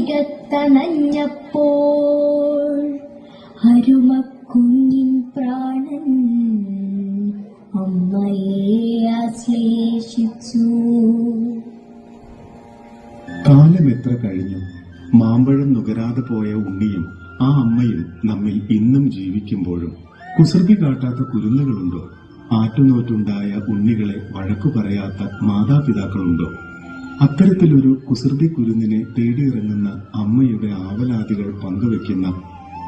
തികത്തണഞ്ഞപ്പോൾ അരുമക്കുഞ്ഞിൻ പ്രാണൻ അമ്മയെ ആശ്ലേഷിച്ചു. കാലം എത്ര കഴിഞ്ഞു. മാമ്പഴം നുകരാതെ പോയ ഉണ്ണിയും ആ അമ്മയും നമ്മിൽ ഇന്നും ജീവിക്കുമ്പോഴും കുസൃതി കാട്ടാത്ത കുരുന്നുകളുണ്ടോ? ആറ്റുനോറ്റുണ്ടായ ഉണ്ണികളെ വഴക്കു പറയാത്ത മാതാപിതാക്കളുണ്ടോ? അത്തരത്തിലൊരു കുസൃതി കുരുന്നിനെ തേടിയിറങ്ങുന്ന അമ്മയുടെ ആവലാതികൾ പങ്കുവെക്കുന്ന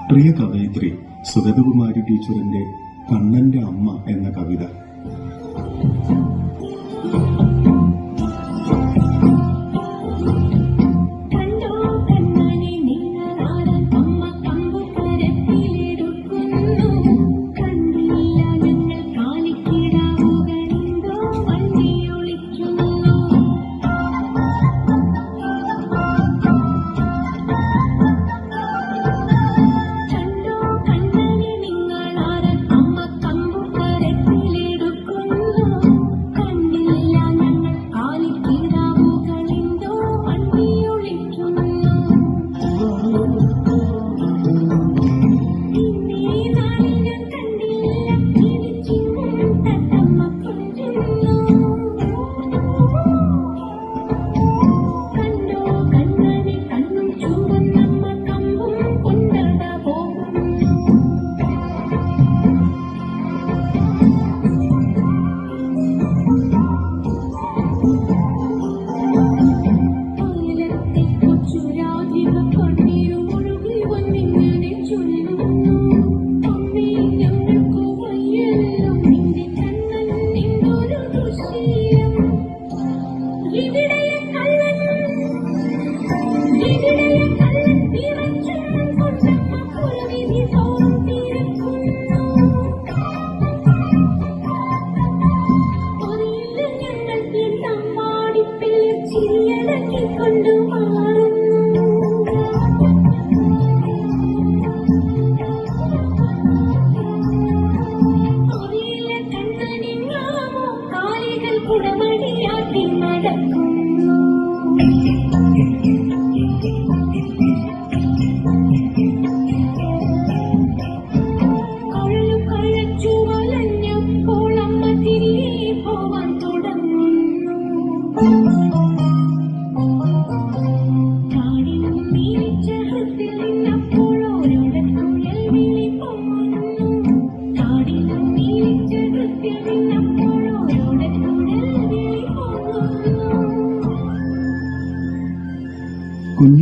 പ്രിയ കവയിത്രി സുഗതകുമാരി ടീച്ചറിന്റെ കണ്ണന്റെ അമ്മ എന്ന കവിത.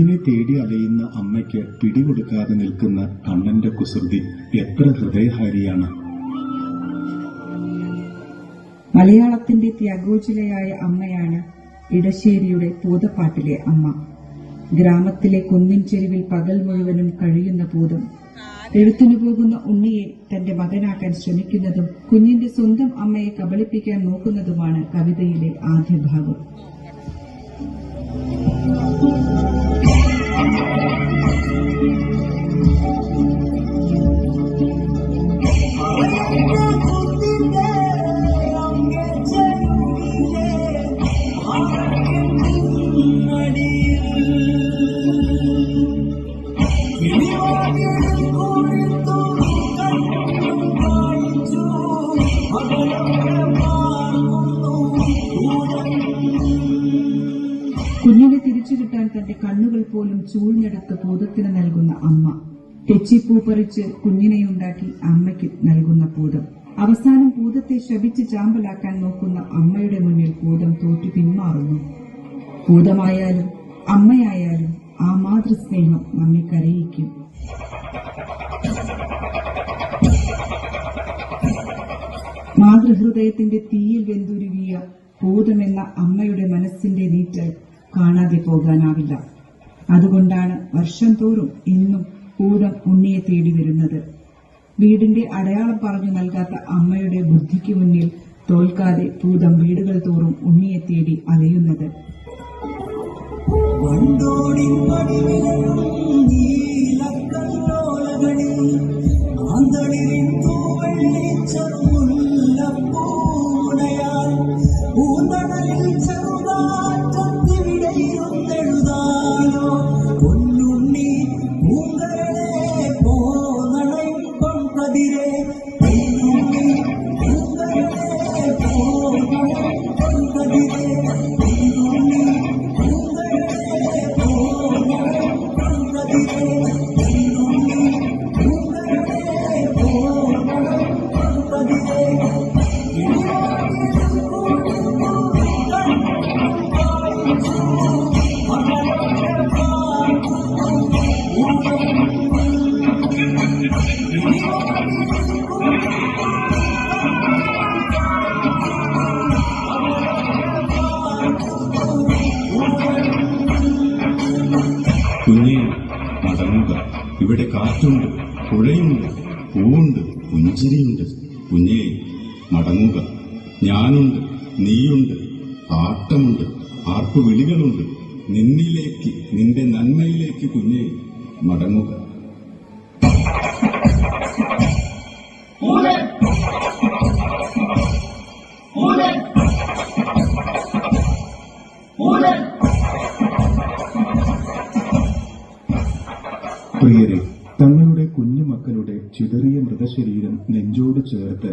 കുഞ്ഞിനെ തേടി അലയുന്ന അമ്മയ്ക്ക് പിടികൊടുക്കാതെ നിൽക്കുന്ന കണ്ണന്റെ കുസൃതി എത്ര ഹൃദയഹാരിയാണ്. മലയാളത്തിന്റെ ത്യാഗോചിലയായ അമ്മയാണ് ഇടശ്ശേരിയുടെ പൂതപ്പാട്ടിലെ അമ്മ. ഗ്രാമത്തിലെ കുന്നിൻ ചെരുവിൽ പകൽ മുഴുവനും കഴിയുന്ന പൂതം. എഴുത്തിനു പോകുന്ന ഉണ്ണിയെ തന്റെ മകനാക്കാൻ ശ്രമിക്കുന്നതും കുഞ്ഞിന്റെ സ്വന്തം അമ്മയെ കബളിപ്പിക്കാൻ നോക്കുന്നതുമാണ് കവിതയിലെ ആദ്യ ഭാഗം തന്റെ കണ്ണുകൾ പോലും ചൂഴ്ന്നെടുത്ത് ഭൂതത്തിന് നൽകുന്ന അമ്മ. തെച്ചിപ്പൂ പറിച്ച് കുഞ്ഞിനെയുണ്ടാക്കി അമ്മയ്ക്ക് നൽകുന്ന ഭൂതം അവസാനം ഭൂതത്തെ ശപിച്ച് ചാമ്പലാക്കാൻ നോക്കുന്ന അമ്മയുടെ മുന്നിൽ ഭൂതം തോറ്റു പിന്മാറുന്നു. ഭൂതമായാലും അമ്മയായാലും ആ മാതൃസ്നേഹം നമ്മെ കരയിക്കും. മാതൃഹൃദയത്തിന്റെ തീയിൽ വെന്തുരുകിയ ഭൂതമെന്ന അമ്മയുടെ മനസ്സിന്റെ നീറ്റൽ കാണാതെ പോകാനാവില്ല. അതുകൊണ്ടാണ് വർഷം തോറും ഇന്നും പൂരം ഉണ്ണിയെ തേടി വരുന്നത്. വീടിന്റെ അടയാളം പറഞ്ഞു നൽകാത്ത അമ്മയുടെ ബുദ്ധിക്ക് മുന്നിൽ തോൽക്കാതെ പൂതം വീടുകൾ തോറും ഉണ്ണിയെ തേടി അലയുന്നത്. കുഞ്ഞെ മടങ്ങുക. ഇവിടെ കാറ്റുണ്ട് പുഴയുണ്ട് പൂവുണ്ട് പുഞ്ചിരിയുണ്ട്. കുഞ്ഞെ മടങ്ങുക. ഞാനുണ്ട് നീയുണ്ട് ആട്ടമുണ്ട് ആർപ്പുവിളികളുണ്ട്. നിന്നിലേക്ക് നിന്റെ നന്മയിലേക്ക് കുഞ്ഞെ മടങ്ങുക. പ്രിയരെ തങ്ങളുടെ കുഞ്ഞു മക്കളുടെ ചിതറിയ മൃതശരീരം നെഞ്ചോട് ചേർത്ത്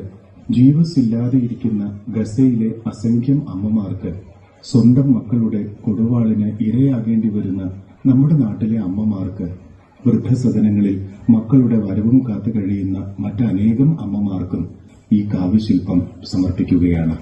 ജീവസില്ലാതെയിരിക്കുന്ന ഗസയിലെ അസംഖ്യം അമ്മമാർക്ക് സ്വന്തം മക്കളുടെ കൊടുവാളിന് ഇരയാകേണ്ടി വരുന്ന നമ്മുടെ നാട്ടിലെ അമ്മമാർക്ക് വൃദ്ധസദനങ്ങളിൽ മക്കളുടെ വരവും കാത്തു കഴിയുന്ന മറ്റനേകം അമ്മമാർക്കും ഈ കാവ്യശില്പം സമർപ്പിക്കുകയാണ്.